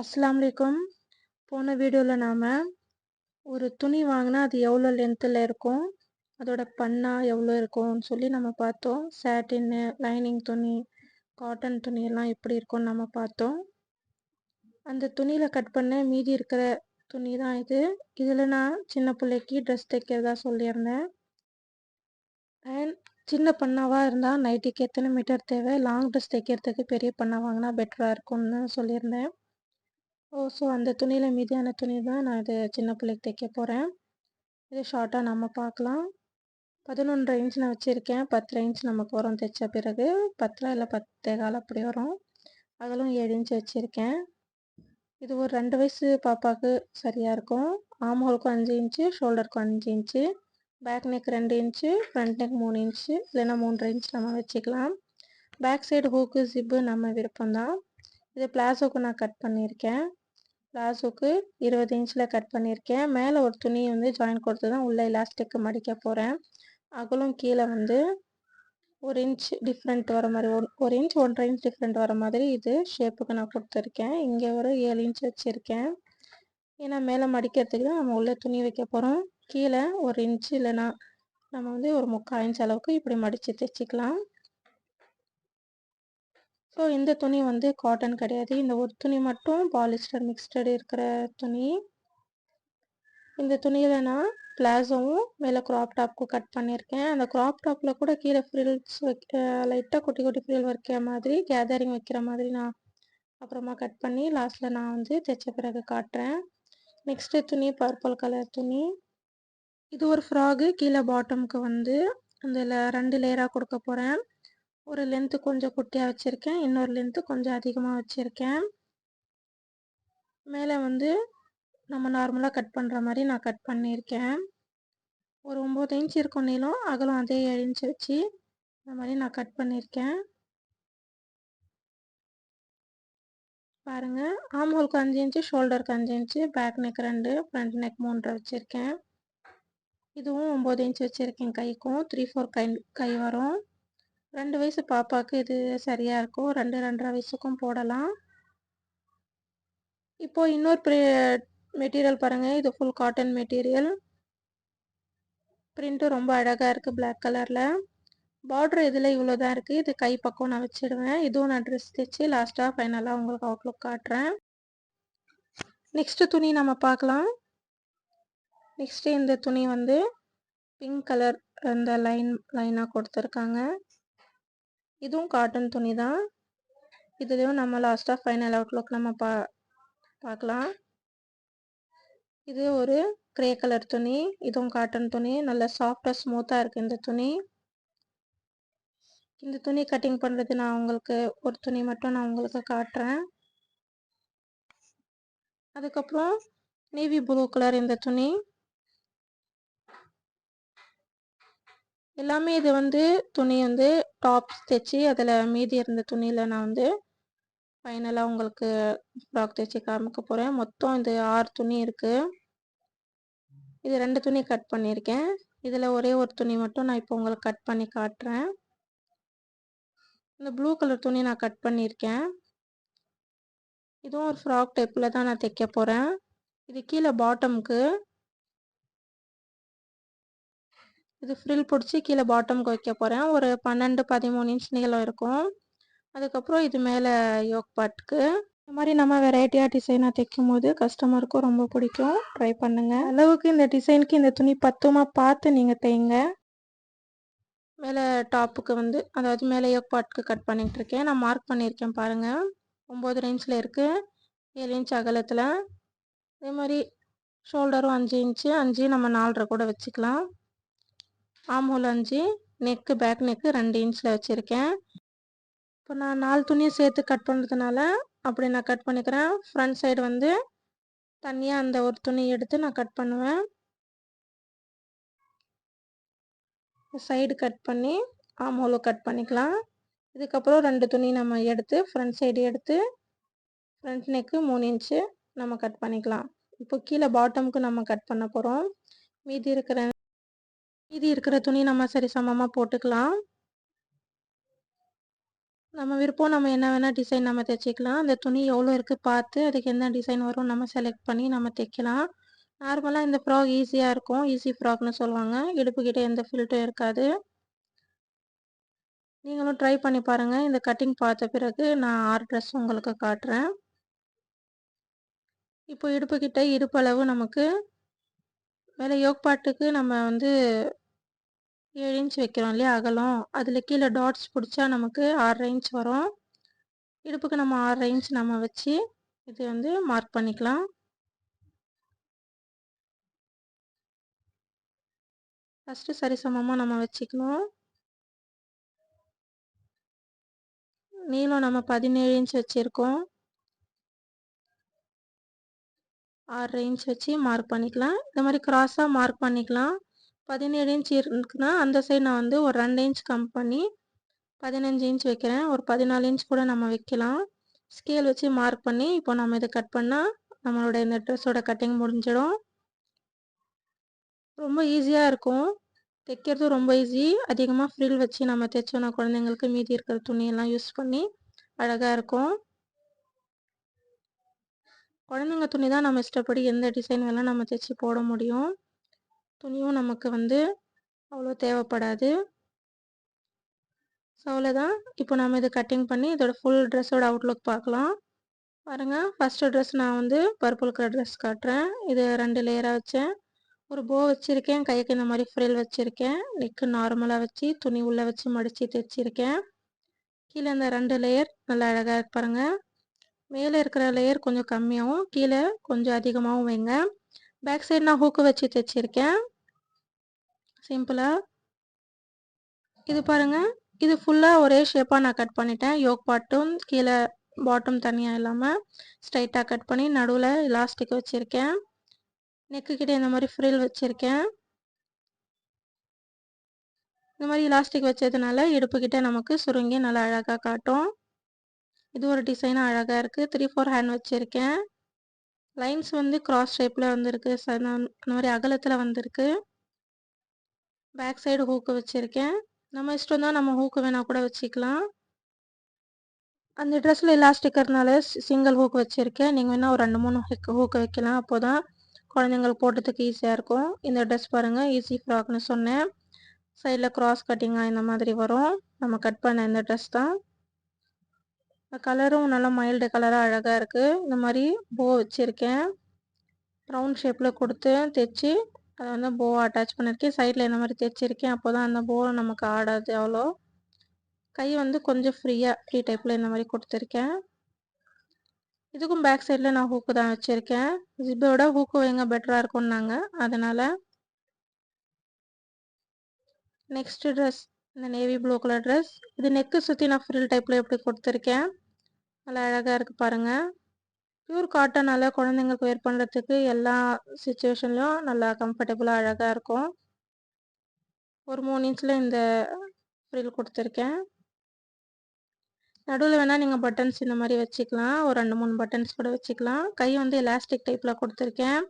அஸ்லாம் வலைக்கும் போன வீடியோவில் நாம் ஒரு துணி வாங்கினா அது எவ்வளோ லென்த்தில் இருக்கும்? அதோட பண்ணா எவ்வளோ இருக்கும்னு சொல்லி நம்ம பார்த்தோம். சேட்டின்னு லைனிங் துணி காட்டன் துணி எல்லாம் எப்படி இருக்கும்னு நம்ம பார்த்தோம். அந்த துணியில் கட் பண்ண மீதி இருக்கிற துணி தான் இது. இதில் நான் சின்ன பிள்ளைக்கு ட்ரெஸ் தைக்கிறதா சொல்லியிருந்தேன். அண்ட் சின்ன பண்ணாவாக இருந்தால் நைட்டிக்கு எத்தனை மீட்டர் தேவை? லாங் ட்ரெஸ் தைக்கிறதுக்கு பெரிய பண்ணா வாங்கினா பெட்டராக இருக்கும்னு சொல்லியிருந்தேன். ஓ ஸோ அந்த துணியில் மீதியான துணி தான் நான் இது சின்ன பிள்ளைக்கு தைக்க போகிறேன் இது ஷார்ட்டாக நம்ம பார்க்கலாம். பதினொன்றரை இன்ச் நான் வச்சுருக்கேன். பத்தரை இன்ச் நமக்கு வரும் தைச்ச பிறகு. பத்தரை இல்லை பத்தே கால் அப்படி வரும். அகலும் ஏழு இன்ச் வச்சுருக்கேன். இது ஒரு ரெண்டு வயசு பாப்பாவுக்கு சரியாக இருக்கும். ஆம்ஹோலுக்கும் அஞ்சு இன்ச்சு ஷோல்டருக்கும் அஞ்சு இன்ச்சு பேக் நெக் ரெண்டு இன்ச்சு ஃப்ரண்ட் நெக் மூணு இன்ச்சு இல்லைன்னா மூன்றரை இன்ச் நம்ம வச்சுக்கலாம். பேக் சைடு ஹூக்கு ஜிப்பு நம்ம விருப்பம்தான். இது பிளாசோக்கு நான் கட் பண்ணியிருக்கேன். பிளாசோக்கு இருபது இன்ச்சில் கட் பண்ணியிருக்கேன். மேலே ஒரு துணி வந்து ஜாயின் கொடுத்து தான் உள்ளே எலாஸ்டிக்கு மடிக்க போகிறேன் அகலும் கீழே வந்து ஒரு இன்ச் டிஃப்ரெண்ட் வர மாதிரி ஒரு ஒரு இன்ச் ஒன்றரை இன்ச் டிஃப்ரெண்ட் வர மாதிரி இது ஷேப்புக்கு நான் கொடுத்துருக்கேன். இங்கே ஒரு ஏழு இன்ச் வச்சுருக்கேன். ஏன்னா மேலே மடிக்கிறதுக்கு தான் நம்ம உள்ளே துணி வைக்க போகிறோம் கீழே ஒரு இன்ச்சு இல்லைன்னா நம்ம வந்து ஒரு முக்கால் இன்ச் அளவுக்கு இப்படி மடித்து தைச்சிக்கலாம். ஸோ இந்த துணி வந்து காட்டன் கிடையாது. இந்த ஒரு துணி மட்டும் பாலிஸ்டர் மிக்ஸ்டர் இருக்கிற துணி. இந்த துணியில் நான் பிளாசோவும் மேலே க்ராப் டாப்க்கு கட் பண்ணியிருக்கேன். அந்த க்ராப் டாப்பில் கூட கீழே ஃப்ரில்ஸ் வைக்க லைட்டாக குட்டி குட்டி ஃப்ரில் வைக்கிற மாதிரி கேதரிங் வைக்கிற மாதிரி நான் அப்புறமா கட் பண்ணி லாஸ்ட்டில் நான் வந்து தைச்ச பிறகு காட்டுறேன். நெக்ஸ்ட்டு துணி பர்பிள் கலர் துணி. இது ஒரு ஃப்ராகு கீழே பாட்டமுக்கு வந்து அந்த ரெண்டு லேயராக கொடுக்க போகிறேன் ஒரு லென்த்து கொஞ்சம் குட்டியாக வச்சுருக்கேன். இன்னொரு லென்த்து கொஞ்சம் அதிகமாக வச்சுருக்கேன். மேலே வந்து நம்ம நார்மலாக கட் பண்ணுற மாதிரி நான் கட் பண்ணியிருக்கேன். ஒரு ஒம்பது இன்ச் இருக்கும் நீளம். அகலம் அதே ஏழு இன்ச் வச்சு இந்த மாதிரி நான் கட் பண்ணியிருக்கேன். பாருங்கள் ஆம்ஹோலுக்கு அஞ்சு இன்ச்சு ஷோல்டருக்கு அஞ்சு இன்ச்சு பேக் நெக் ரெண்டு ஃப்ரண்ட் நெக் மூன்றரை வச்சுருக்கேன். இதுவும் ஒம்பது இன்ச் வச்சுருக்கேன் கைக்கும். த்ரீ ஃபோர் கை கை வரும். ரெண்டு வயசு பாப்பாவுக்கு இது சரியாக இருக்கும் ரெண்டு ரெண்டரை வயசுக்கும் போடலாம். இப்போது இன்னொரு மெட்டீரியல் பாருங்கள் இது ஃபுல் காட்டன் மெட்டீரியல் பிரிண்ட்டும் ரொம்ப அழகாக இருக்குது பிளாக் கலரில் பார்ட்ரு இதில் இவ்வளோ தான் இருக்குது இது கை பக்கம் நான் வச்சுடுவேன். இதுவும் நான் ட்ரெஸ் தைச்சி லாஸ்ட்டாக ஃபைனலாக உங்களுக்கு அவுட்லுக் காட்டுறேன். நெக்ஸ்ட்டு துணி நம்ம பார்க்கலாம். நெக்ஸ்ட்டு இந்த துணி வந்து பிங்க் கலர் அந்த லைன் லைனாக கொடுத்துருக்காங்க. இதுவும் காட்டன் துணி தான் இதுலேயும் நம்ம லாஸ்ட்டாக ஃபைனல் அவுட்லுக் நம்ம பா பார்க்கலாம். இது ஒரு க்ரே கலர் துணி. இதுவும் காட்டன் துணி. நல்ல சாஃப்டாக ஸ்மூத்தாக இருக்குது இந்த துணி. இந்த துணி கட்டிங் பண்ணுறது நான் உங்களுக்கு ஒரு துணி மட்டும் நான் உங்களுக்கு காட்டுறேன். அதுக்கப்புறம் நேவி ப்ளூ கலர் இந்த துணி. எல்லாமே இது வந்து துணி வந்து டாப்ஸ் தைச்சி அதில் மீதி இருந்த துணியில் நான் வந்து ஃபைனலாக உங்களுக்கு ஃப்ராக் தைச்சி காமிக்க போகிறேன் மொத்தம் இது ஆறு துணி இருக்குது இது ரெண்டு துணி கட் பண்ணியிருக்கேன். இதில் ஒரே ஒரு துணி மட்டும் நான் இப்போ உங்களுக்கு கட் பண்ணி காட்டுறேன். இந்த ப்ளூ கலர் துணி நான் கட் பண்ணியிருக்கேன். இதுவும் ஒரு ஃப்ராக் டைப்பில் தான் நான் தைக்க போகிறேன் இது கீழே பாட்டமுக்கு இது ஃப்ரில் பிடிச்சி கீழே பாட்டமுக்கு வைக்க போகிறேன் ஒரு பன்னெண்டு பதிமூணு இன்ச் நீளம் இருக்கும். அதுக்கப்புறம் இது மேலே யோக் பாட்டுக்கு இந்த மாதிரி நம்ம வெரைட்டியாக டிசைனாக தைக்கும் போது கஸ்டமருக்கும் ரொம்ப பிடிக்கும். ட்ரை பண்ணுங்கள் அளவுக்கு இந்த டிசைனுக்கு இந்த துணி பத்துமா பார்த்து நீங்கள் தைங்க. மேலே டாப்புக்கு வந்து அதாவது மேலே யோக் பாட்டுக்கு கட் பண்ணிகிட்டு இருக்கேன். நான் மார்க் பண்ணியிருக்கேன் பாருங்கள் ஒம்பது இன்ச்சில் இருக்குது ஏழு இன்ச் அகலத்தில். அதே மாதிரி ஷோல்டரும் அஞ்சு இன்ச்சு அஞ்சு நம்ம நாலரை கூட வச்சுக்கலாம். ஆம்ஹோல் அஞ்சு நெக்கு பேக் நெக்கு ரெண்டு இன்ச்சில் வச்சுருக்கேன். இப்போ நான் நாலு துணியை சேர்த்து கட் பண்ணுறதுனால அப்படி நான் கட் பண்ணிக்கிறேன். ஃப்ரண்ட் சைடு வந்து தனியாக அந்த ஒரு துணி எடுத்து நான் கட் பண்ணுவேன். சைடு கட் பண்ணி ஆம்ஹோலும் கட் பண்ணிக்கலாம். இதுக்கப்புறம் ரெண்டு துணி நம்ம எடுத்து ஃப்ரண்ட் சைடு எடுத்து ஃப்ரண்ட் நெக்கு மூணு இன்ச்சு நம்ம கட் பண்ணிக்கலாம். இப்போ கீழே பாட்டமுக்கு நம்ம கட் பண்ண போகிறோம் மீதி இருக்கிற மீதி இருக்கிற துணி நம்ம சரி சமமாக போட்டுக்கலாம். நம்ம விருப்பம் நம்ம என்ன வேணால் டிசைன் நம்ம தைச்சிக்கலாம். அந்த துணி எவ்வளோ இருக்குது பார்த்து அதுக்கு என்ன டிசைன் வரும் நம்ம செலக்ட் பண்ணி நம்ம தைக்கலாம். நார்மலாக இந்த ஃப்ராக் ஈஸியாக இருக்கும். ஈஸி ஃப்ராக்னு சொல்லுவாங்க. இடுப்புக்கிட்ட எந்த ஃபில்ட்டும் இருக்காது. நீங்களும் ட்ரை பண்ணி பாருங்கள் இந்த கட்டிங் பார்த்த பிறகு நான் ஆறு ட்ரெஸ் உங்களுக்கு காட்டுறேன். இப்போ இடுப்புக்கிட்ட இடுப்பளவு நமக்கு மேலே யோக் பாட்டுக்கு நம்ம வந்து ஏழு இன்ச் வைக்கிறோம் இல்லையா? அகலம். அதில் கீழே டாட்ஸ் பிடிச்சா நமக்கு ஆறு இன்ச் வரும். இடுப்புக்கு நம்ம ஆறு இன்ச் நம்ம வச்சு இது வந்து மார்க் பண்ணிக்கலாம். ஃபஸ்ட்டு சரிசமமாக நம்ம வச்சுக்கணும். நீளம் நம்ம பதினேழு இன்ச் வச்சுருக்கோம். ஆறு இன்ச் வச்சு மார்க் பண்ணிக்கலாம். இந்த மாதிரி க்ராஸாக மார்க் பண்ணிக்கலாம். பதினேழு இன்ச் இருக்குன்னா அந்த சைடு நான் வந்து ஒரு ரெண்டு இன்ச் கம் பண்ணி பதினஞ்சு இன்ச் வைக்கிறேன். ஒரு பதினாலு இன்ச் கூட நம்ம வைக்கலாம். ஸ்கேல் வச்சு மார்க் பண்ணி இப்போ நம்ம இதை கட் பண்ணால் நம்மளோட இந்த ட்ரெஸ்ஸோட கட்டிங் முடிஞ்சிடும். ரொம்ப ஈஸியாக இருக்கும். தைக்கிறது ரொம்ப ஈஸி அதிகமாக ஃப்ரில் வச்சு நம்ம தைச்சோன்னா குழந்தைங்களுக்கு மீதி இருக்கிற துணியெல்லாம் யூஸ் பண்ணி அழகாக இருக்கும். குழந்தைங்க துணி தான் நம்ம இஷ்டப்படி எந்த டிசைன் வேணால் நம்ம தைச்சி போட முடியும். துணியும் நமக்கு வந்து அவ்வளோ தேவைப்படாது. ஸோ அவ்வளோதான். இப்போ நம்ம இதை கட்டிங் பண்ணி இதோட ஃபுல் ட்ரெஸ்ஸோட அவுட்லுக் பார்க்கலாம். பாருங்கள் ஃபஸ்ட்டு ட்ரெஸ் நான் வந்து பர்பிள் கலர் ட்ரெஸ் காட்டுறேன். இது ரெண்டு லேயராக வச்சேன். ஒரு போ வச்சுருக்கேன். கைக்கு இந்த மாதிரி ஃப்ரில் வச்சுருக்கேன். நெக்கு நார்மலாக வச்சு துணி உள்ளே வச்சு மடித்து தைச்சிருக்கேன். கீழே இந்த ரெண்டு லேயர் நல்லா அழகாக பாருங்கள் மேலே இருக்கிற லேயர் கொஞ்சம் கம்மியாகவும் கீழே கொஞ்சம் அதிகமாகவும் வைங்க. பேக் சைடு நான் ஹூக்கு வச்சு தைச்சிருக்கேன். சிம்பிளாக இது பாருங்கள் இது ஃபுல்லாக ஒரே ஷேப்பாக நான் கட் பண்ணிட்டேன். யோக் பாட்டும் கீழே பாட்டம் தனியாக இல்லாமல் ஸ்ட்ரைட்டாக கட் பண்ணி நடுவில் இலாஸ்டிக் வச்சுருக்கேன். நெக்கு கிட்டே இந்த மாதிரி ஃப்ரில் வச்சுருக்கேன். இந்த மாதிரி இலாஸ்டிக் வச்சதுனால இடுப்புக்கிட்ட நமக்கு சுருங்கி நல்லா அழகாக காட்டும். இது ஒரு டிசைனாக அழகாக இருக்குது த்ரீ ஃபோர் ஹேண்ட் வச்சுருக்கேன். லைன்ஸ் வந்து கிராஸ் ஷேப்பில் வந்திருக்கு. இந்த மாதிரி அகலத்தில் வந்திருக்கு. பேக் சைடு ஹூக்கு வச்சுருக்கேன். நம்ம இஷ்டம் தான் நம்ம ஹூக்கு வேணால் கூட வச்சுக்கலாம். அந்த ட்ரெஸ்ஸில் இலாஸ்டிக்கிறதுனால சிங்கிள் ஹூக் வச்சுருக்கேன். நீங்கள் வேணால் ஒரு ரெண்டு மூணு ஹூக் ஹூக்கு வைக்கலாம். அப்போ தான் குழந்தைங்களுக்கு போட்டதுக்கு ஈஸியாக இருக்கும். இந்த ட்ரெஸ் பாருங்கள் ஈஸி ஃப்ராக்னு சொன்னேன். சைடில் க்ராஸ் கட்டிங்காக இந்த மாதிரி வரும். நம்ம கட் பண்ண இந்த ட்ரெஸ் தான். கலரும் நல்லா மைல்டு கலராக அழகாக இருக்குது இந்த மாதிரி போ வச்சுருக்கேன். ப்ரௌன் ஷேப்பில் கொடுத்து தைச்சி அதை வந்து போ அட்டாச் பண்ணியிருக்கேன் சைடில் இந்த மாதிரி தைச்சிருக்கேன் அப்போ தான் அந்த போ நமக்கு ஆடாது அவ்வளோ. கை வந்து கொஞ்சம் ஃப்ரீயாக ஃப்ரீ டைப்பில் இந்த மாதிரி கொடுத்துருக்கேன். இதுக்கும் பேக் சைடில் நான் ஹூக்கு தான் வச்சுருக்கேன். ஜிப்போட ஹூக்கு வைங்க பெட்டராக இருக்கும்னாங்க. அதனால் நெக்ஸ்ட் ட்ரெஸ் இந்த நேவி ப்ளூ கலர் ட்ரெஸ் இது நெக்கு சுற்றி நான் ஃப்ரில் டைப்பில் எப்படி கொடுத்துருக்கேன்? நல்லா அழகாக இருக்குது பாருங்கள் பியூர் காட்டனால் குழந்தைங்களுக்கு வேர் பண்ணுறதுக்கு எல்லா சுச்சுவேஷன்லையும் நல்லா கம்ஃபர்டபுளாக அழகாக இருக்கும். ஒரு மூணு இன்ச்சில் இந்த ஃப்ரில் கொடுத்துருக்கேன். நடுவில் வேணால் நீங்கள் பட்டன்ஸ் இந்த மாதிரி வச்சுக்கலாம். ஒரு ரெண்டு மூணு பட்டன்ஸ் கூட வச்சுக்கலாம். கை வந்து எலாஸ்டிக் டைப்பில் கொடுத்துருக்கேன்.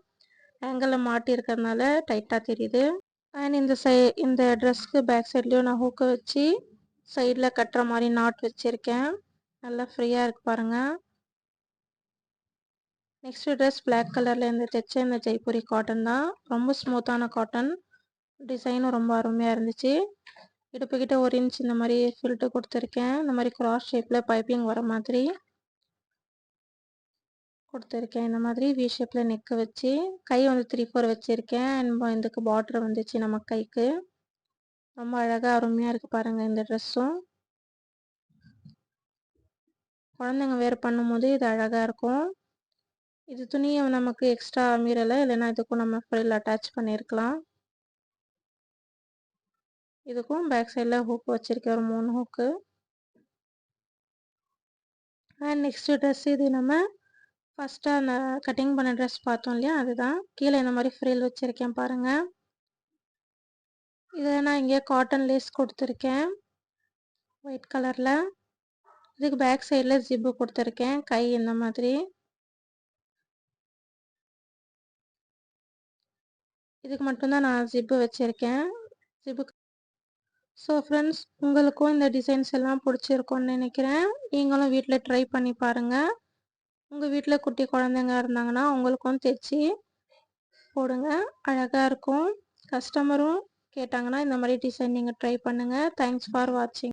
ஆங்கிளில் மாட்டி இருக்கிறதுனால டைட்டாக தெரியுது. அண்ட் இந்த சை இந்த ட்ரெஸ்க்கு பேக் சைட்லேயும் நான் ஹூக்கை வச்சு சைடில் கட்டுற மாதிரி நாட் வச்சுருக்கேன். நல்லா ஃப்ரீயாக இருக்குது பாருங்கள் நெக்ஸ்ட் ட்ரெஸ் பிளாக் கலரில் இந்த தைச்ச இந்த ஜெய்ப்பூரி காட்டன் தான். ரொம்ப ஸ்மூத்தான காட்டன் டிசைனும் ரொம்ப அருமையாக இருந்துச்சு. இடுப்புக்கிட்ட ஒரு இன்ச் இந்த மாதிரி ஃபில்ட்டு கொடுத்துருக்கேன். இந்த மாதிரி கிராஸ் ஷேப்பில் பைப்பிங் வர மாதிரி. கொடுத்துருக்கேன். இந்த மாதிரி வி ஷேப்பில் நெக்கு வச்சு கை வந்து த்ரீ ஃபோர் வச்சுருக்கேன். அண்ட் இதுக்கு பார்டர் வந்துச்சு நம்ம கைக்கு. ரொம்ப அழகாக அருமையாக இருக்குது பாருங்கள் இந்த ட்ரெஸ்ஸும் குழந்தைங்க வேர் பண்ணும்போது இது அழகாக இருக்கும். இது துணியை நமக்கு எக்ஸ்ட்ரா மீறலை இல்லைன்னா இதுக்கும் நம்ம ஃப்ரில் அட்டாச் பண்ணியிருக்கலாம் இதுக்கும் பேக் சைடில் ஹூக் வச்சுருக்கேன் ஒரு மூணு ஹூக்கு அண்ட் நெக்ஸ்ட்டு ட்ரெஸ் இது நம்ம ஃபஸ்ட்டு அந்த கட்டிங் பண்ண ட்ரெஸ் பார்த்தோம் இல்லையா? அதுதான். கீழே இந்த மாதிரி ஃப்ரீல் வச்சுருக்கேன் பாருங்கள் இதை நான் இங்கே காட்டன் லேஸ் கொடுத்துருக்கேன். ஒயிட் கலரில் இதுக்கு பேக் சைடில் ஜிப்பு கொடுத்துருக்கேன். கை இந்த மாதிரி. இதுக்கு மட்டும்தான் நான் ஜிப்பு வச்சுருக்கேன். ஜிப்பு ஸோ ஃப்ரெண்ட்ஸ் உங்களுக்கும் இந்த டிசைன்ஸ் எல்லாம் பிடிச்சிருக்கோன்னு நினைக்கிறேன். நீங்களும் வீட்டில் ட்ரை பண்ணி பாருங்கள் உங்கள் வீட்டில் குட்டி குழந்தைங்க இருந்தாங்கன்னா அவங்களுக்கும் தைச்சி போடுங்க. அழகாக இருக்கும். கஸ்டமரும் கேட்டாங்கன்னா இந்த மாதிரி டிசைன் நீங்கள் ட்ரை பண்ணுங்கள் தேங்க்ஸ் ஃபார் வாட்சிங்